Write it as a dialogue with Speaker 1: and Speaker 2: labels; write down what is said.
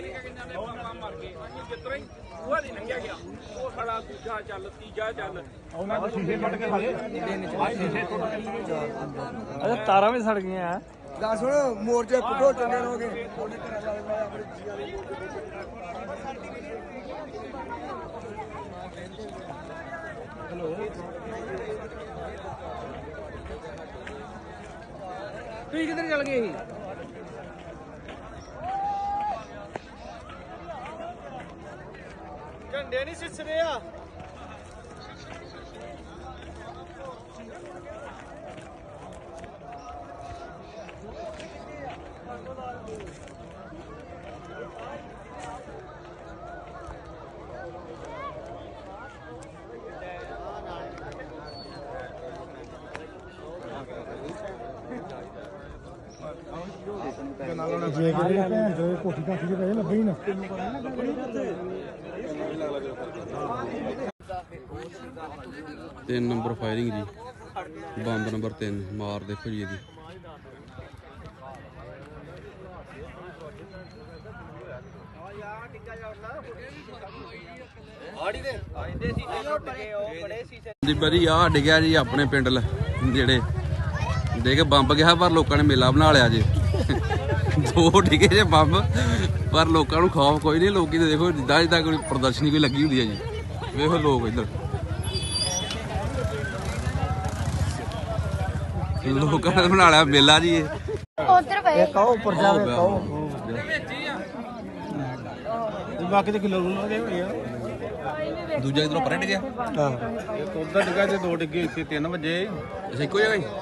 Speaker 1: ਨਿੱਕੇ ਨਿੱਕੇ ਕਿੰਨਾਂ ਦੇ ਪਾਪਾ ਮਰ ਗਏ? ਅਸੀਂ ਜਿੱਤਰਾ ਹੀ ਉਹ ਨਹੀਂ ਲੰਘਿਆ ਗਿਆ। ਉਹ ਸਾਡਾ ਦੂਜਾ ਚੱਲ ਤੀਜਾ ਚੱਲ।
Speaker 2: ਉਹਨਾਂ ਦੇ ਸ਼ੀਸ਼ੇ ਫਟ ਕੇ ਖਾਲੇ ਆਹ ਸ਼ੀਸ਼ੇ ਟੁੱਟ ਗਏ
Speaker 3: ਅੱਛਾ ਤਾਰਾਂ ਵੀ ਸੜ ਗਈਆਂ ਆ।
Speaker 4: ਦੱਸ ਹੁਣ ਮੋਰਚੇ ਪੁੱਟੋ ਚੰਗੇ ਰਹੋਗੇ। ਉਹਨੇ ਘਰਾਂ ਵਾਲੇ ਮੈਂ ਆਪਣੇ ਜੀਆਂ ਦੇ
Speaker 1: ਤੁਸੀਂ ਕਿੱਧਰ ਚੱਲ ਗਏ ਸੀ?
Speaker 4: ਝੰਡੇ ਨਹੀਂ ਸਿਸਰੇ ਆ।
Speaker 2: ਜੇ ਕਿਤੇ ਭੈਣ ਚੋ ਕੋਠੀ ਕਾਠੀ ਦੇ ਪੈਸੇ ਲੱਭੇ ਨਾ।
Speaker 5: ਤਿੰਨ ਨੰਬਰ ਫਾਇਰਿੰਗ ਜੀ। ਬੰਬ ਨੰਬਰ 3 ਮਾਰ ਦੇਖੋ ਜੀ ਇਹਦੀ। ਦੀ ਬਰੀ ਆ ਡਿੱਗਿਆ ਜੀ ਆਪਣੇ ਪਿੰਡ ਜਿਹੜੇ। ਦੇ ਕੇ ਬੰਬ ਗਿਆ, ਪਰ ਲੋਕਾਂ ਨੇ ਮੇਲਾ ਬਣਾ ਲਿਆ ਜੀ। ਦੋ ਡਿੱਗੇ ਜੇ ਬੰਬ ਪਰ ਲੋਕਾਂ ਨੂੰ ਖੌਫ ਕੋਈ ਨਹੀਂ ਲੋਕੀ ਤੇ ਦੇਖੋ ਜਿੱਦਾਂ ਜਿੱਦਾਂ ਕੋਈ ਪ੍ਰਦਰਸ਼ਨੀ ਕੋਈ ਲੱਗੀ ਹੁੰਦੀ ਹੈ ਜੀ। ਵੇਖੋ ਲੋਕ ਇੱਧਰ। ਲੋਕਾਂ ਨੇ ਬਣਾ ਲਿਆ ਮੇਲਾ ਜੀ ਇਹ।
Speaker 6: ਉਧਰ ਪਏ
Speaker 2: ਕਹੋ ਉੱਪਰ ਜਾਵੇ ਕਹੋ। ਬਾਕੀ ਤੇ ਕਿਲੋ ਨੂੰ ਦੇ ਹੋਏ ਆ।
Speaker 5: ਦੂਜਾ ਇਧਰੋਂ ਪਰੇ ਡਿੱਗਿਆ
Speaker 2: ਇੱਕ ਉਧਰ ਡਿੱਗਾ ਤੇ ਦੋ ਡਿੱਗੇ ਇੱਥੇ 3 ਵਜੇ।
Speaker 5: ਅੱਛਾ ਇੱਕੋ ਜਗ੍ਹਾ ਹੀ?